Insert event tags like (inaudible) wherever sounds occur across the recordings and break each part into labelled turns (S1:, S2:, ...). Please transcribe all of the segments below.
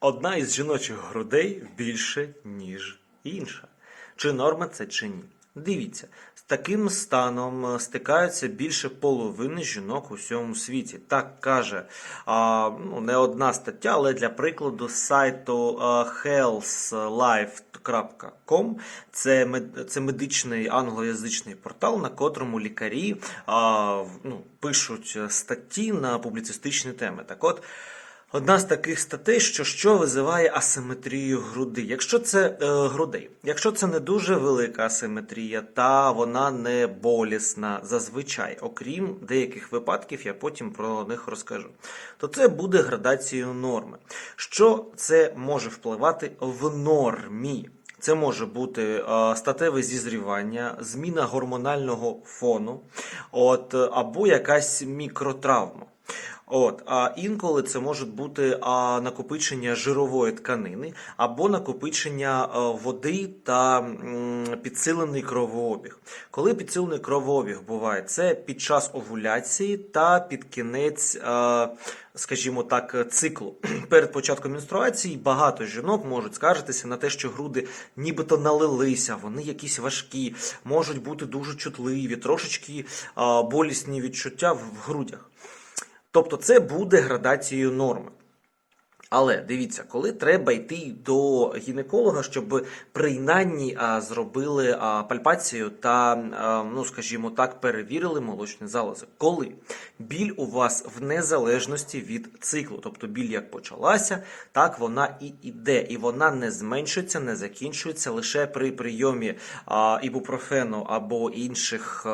S1: Одна із жіночих грудей більше, ніж інша. Чи норма це чи ні? Дивіться, з таким станом стикаються більше половини жінок у всьому світі. Так каже а, ну, не одна стаття, але для прикладу з сайту healthlife.com. Це, мед- це медичний англоязичний портал, на котрому лікарі а, ну, пишуть статті на публіцистичні теми. Так от. Одна з таких статей, що що визиває асиметрію груди. Якщо це е, грудей, якщо це не дуже велика асиметрія, та вона не болісна зазвичай, окрім деяких випадків, я потім про них розкажу, то це буде градацією норми. Що це може впливати в нормі? Це може бути е, статеве зізрівання, зміна гормонального фону, от, або якась мікротравма. От, а інколи це може бути а, накопичення жирової тканини або накопичення а, води та м, підсилений кровообіг. Коли підсилений кровообіг буває, це під час овуляції та під кінець, а, скажімо так, циклу. (clears throat) Перед початком менструації багато жінок можуть скаржитися на те, що груди нібито налилися, вони якісь важкі, можуть бути дуже чутливі, трошечки а, болісні відчуття в в грудях. Тобто це буде градацією норми. Але дивіться, коли треба йти до гінеколога, щоб принаймні зробили пальпацію та, ну скажімо так, перевірили молочні залози. Коли біль у вас в незалежності від циклу, тобто біль як почалася, так вона і іде, і вона не зменшується, не закінчується лише при прийомі ібупрофену або інших.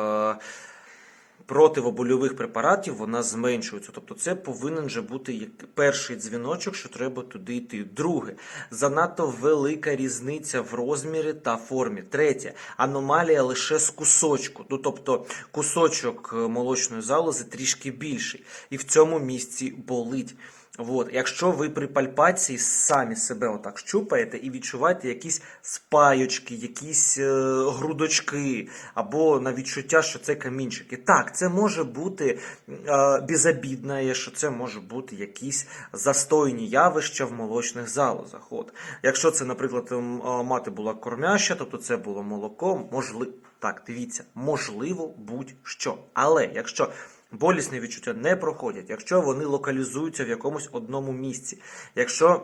S1: Противобольових препаратів вона зменшується. Тобто це повинен же бути перший дзвіночок, що треба туди йти. Друге, занадто велика різниця в розмірі та формі. Третє, аномалія лише з кусочку. Ну, тобто кусочок молочної залози трішки більший. І в цьому місці болить. От. Якщо ви при пальпації самі себе отак щупаєте і відчуваєте якісь спайочки, якісь е, грудочки, або на відчуття, що це камінчики. Так, це може бути е, безобідне, що це може бути якісь застойні явища в молочних залозах. От. Якщо це, наприклад, е, мати була кормяща, тобто це було молоко, можливо, так, дивіться, можливо, будь-що. Але якщо болісні відчуття не проходять, якщо вони локалізуються в якомусь одному місці, якщо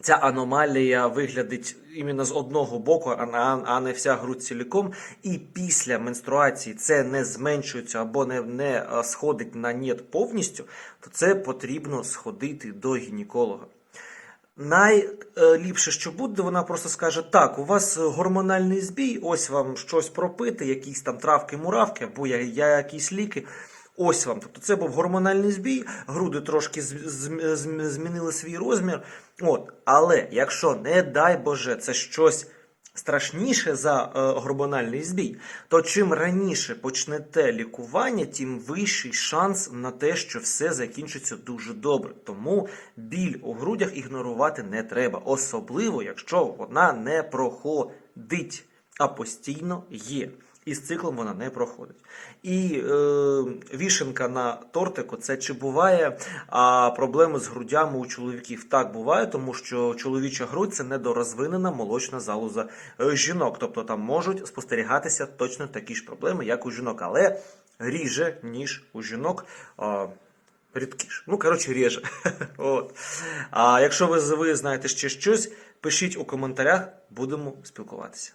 S1: ця аномалія виглядить іменно з одного боку, а не вся грудь ціліком, і після менструації це не зменшується або не, не сходить на нет повністю, то це потрібно сходити до гінеколога. Найліпше, що буде, вона просто скаже: так, у вас гормональний збій, ось вам щось пропити, якісь там травки-муравки, або я, я якісь ліки. Ось вам. Тобто це був гормональний збій, груди трошки змінили свій розмір. От. Але якщо, не дай Боже, це щось страшніше за е, гормональний збій, то чим раніше почнете лікування, тим вищий шанс на те, що все закінчиться дуже добре. Тому біль у грудях ігнорувати не треба, особливо якщо вона не проходить, а постійно є. І з циклом вона не проходить. І е, вішенка на тортику це чи буває а, проблеми з грудями у чоловіків? Так буває, тому що чоловіча грудь це недорозвинена молочна залоза е, жінок. Тобто там можуть спостерігатися точно такі ж проблеми, як у жінок, але ріже, ніж у жінок. А, Рідкіше. Ну, коротше, ріже. (laughs) От. А якщо ви, ви знаєте ще щось, пишіть у коментарях, будемо спілкуватися.